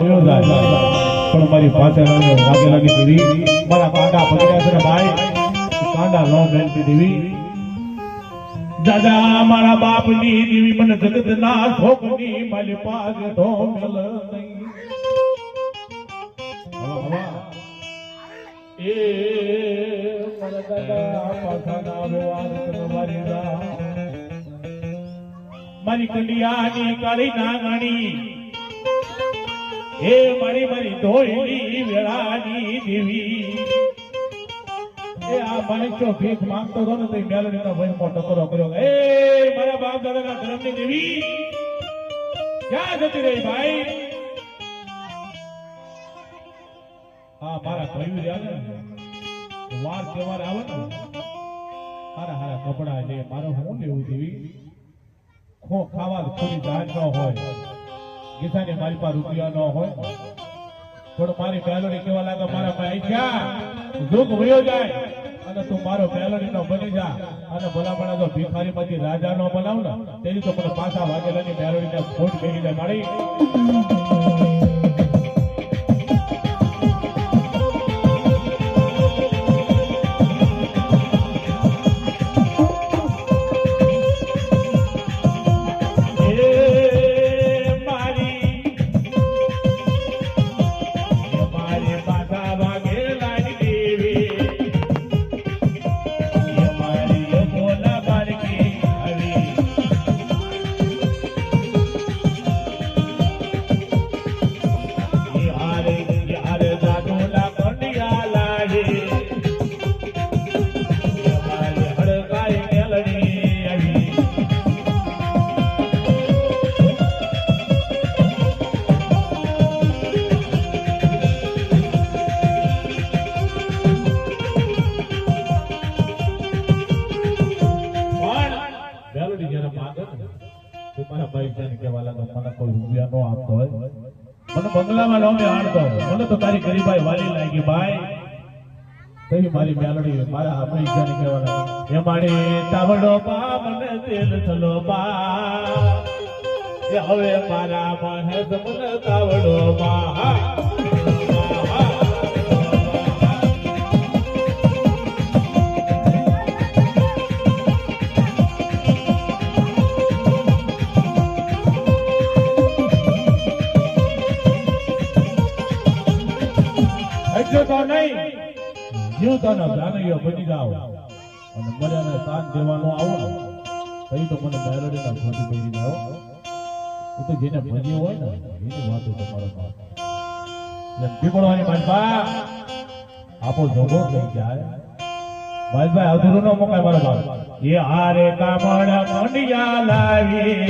પણ મારી પાસે વાગેલાની દેવી મારા કાંડા પકડ્યા છે ભાઈ કાંડા ન મેલતી દેવી દાદા, મારા બાપની દેવી મને જગતના શોકની મારી પાસે તો મેલ નહીં. એ મારા દાદા પાછાના વ્યવહાર હે મારી મારી ધોઈની વેળાની દેવી. એ આ મનુષ્યો ભીખ માંગતો હતો ને તો ભાઈ મોટો કરો કર્યો. એ મારા બાપ દાદાના ધર્મની દેવી, ક્યાં જતી રહી ભાઈ? હા, મારા ભાઈ રહ્યા ને? વાર તહેવાર આવે ને, હારા હારા કપડા લે મારો હું લેવું દેવી? ખો ખાવા થોડી દાન ન હોય. ગીતાને મારી પાસે રૂપિયા ન હોય. પણ મારી મેલોડી કેવા લાગે? મારા ભાઈ ક્યાં દુઃખ વયો જાય. અને તું મારો મેલોડી નો બની જા. અને ભલામણા જો ભિખારી માંથી રાજા નો બનાવ ને. તેની તો મને પાછા વાગેલાની મેલોડી ને ખોટ ભેગી જાય મારી. બંગલામાં નો બેહાડતો મને તો તારી ગરીબાઈ વાલી લાગી ભાઈ તેવી મારી મેલડી મારા આપણી જાને કહેવાના એ મારી તાવડો બા તેલ થલો બા એ હવે મારા મને તાવડો બા જીવતાનો જાનૈયા બની જાઓ અને મર્યાને સાથ દેવાનો આવો. ને તો મને મેલડીના ખોટી પહેરી જાઓ એ તો જેને ભજી હોય ને, એની વાતો તમારો પાસે એમ પીપળવાની બાજબા આપો જોગો થઈ જાય. બાજભાઈ અધૂરું ન મુકાય મારો બાપ એ હારે કામણ મંડિયા લાવી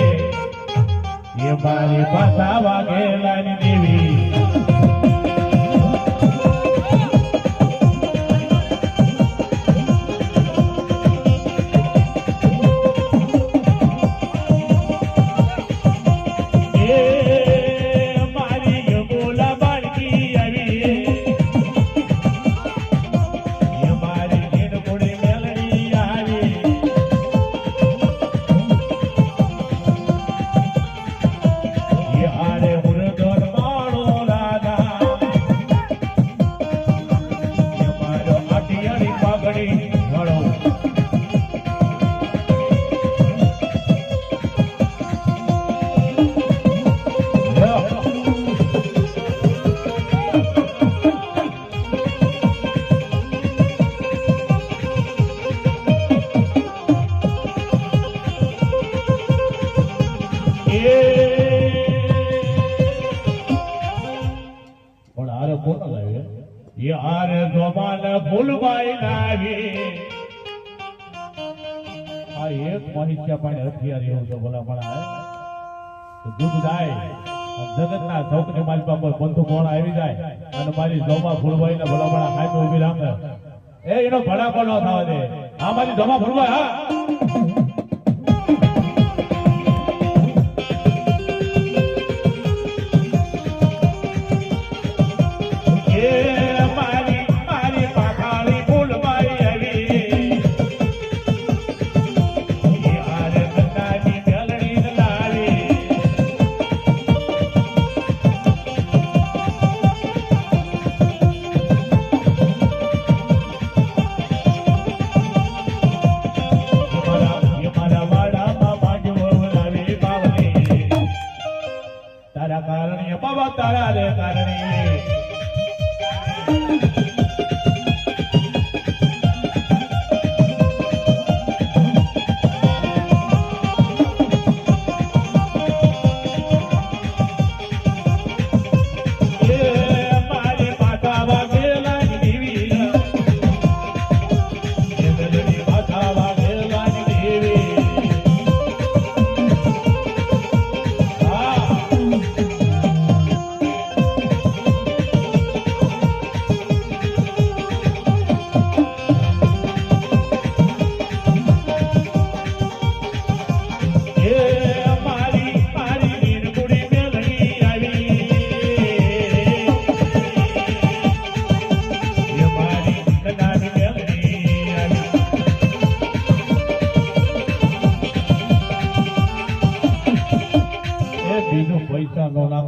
એ મારી પાછા વાગેલાની દેવી. એ હારે જોમાન ફૂલબાઈ લાવી આ એક મહિષ્યા પણ હથિયાર એવું છે ભલા તો દૂધ જાય જગતના ચોકની મારી પાસે બંધુ કોણ આવી જાય અને મારી જોમા ભૂલભાઈ ને ભલા ભણા ખાઈ ઊભી રાખે એ એનો ભડાકો ન થવા દે આ મારી જોમા ભૂલવાય હા તારા કારણે બાબા તારા રે કારણે.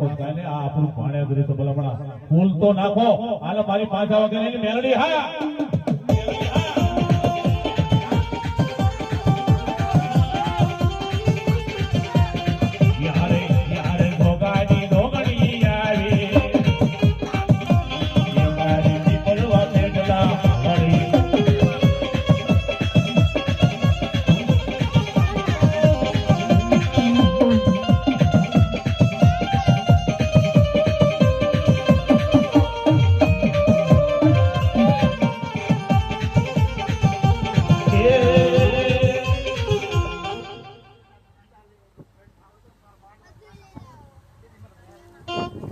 પૈસા નો નાખો કાંઈ નહીં, આ આપણું ભાણે ધરી તો ભલામણા ફૂલ તો નાખો. હાલ મારી પાછા વગર મેલડી હા.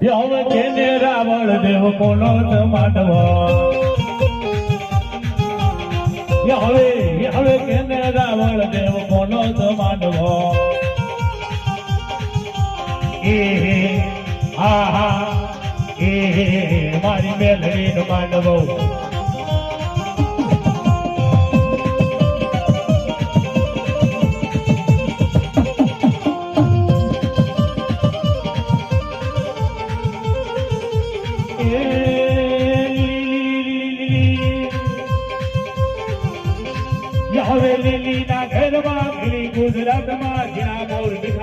હવે કેને રાવણ દેવ કોનો માટવો? હવે હવે કેને રાવણ દેવ કોનો માંડવો એ હા હા એ મારી મેલરી નો માંડવો. ગુજરાતમાં જીણા બોલ મીઠા બોલ જીણા બોલ બોલ મારી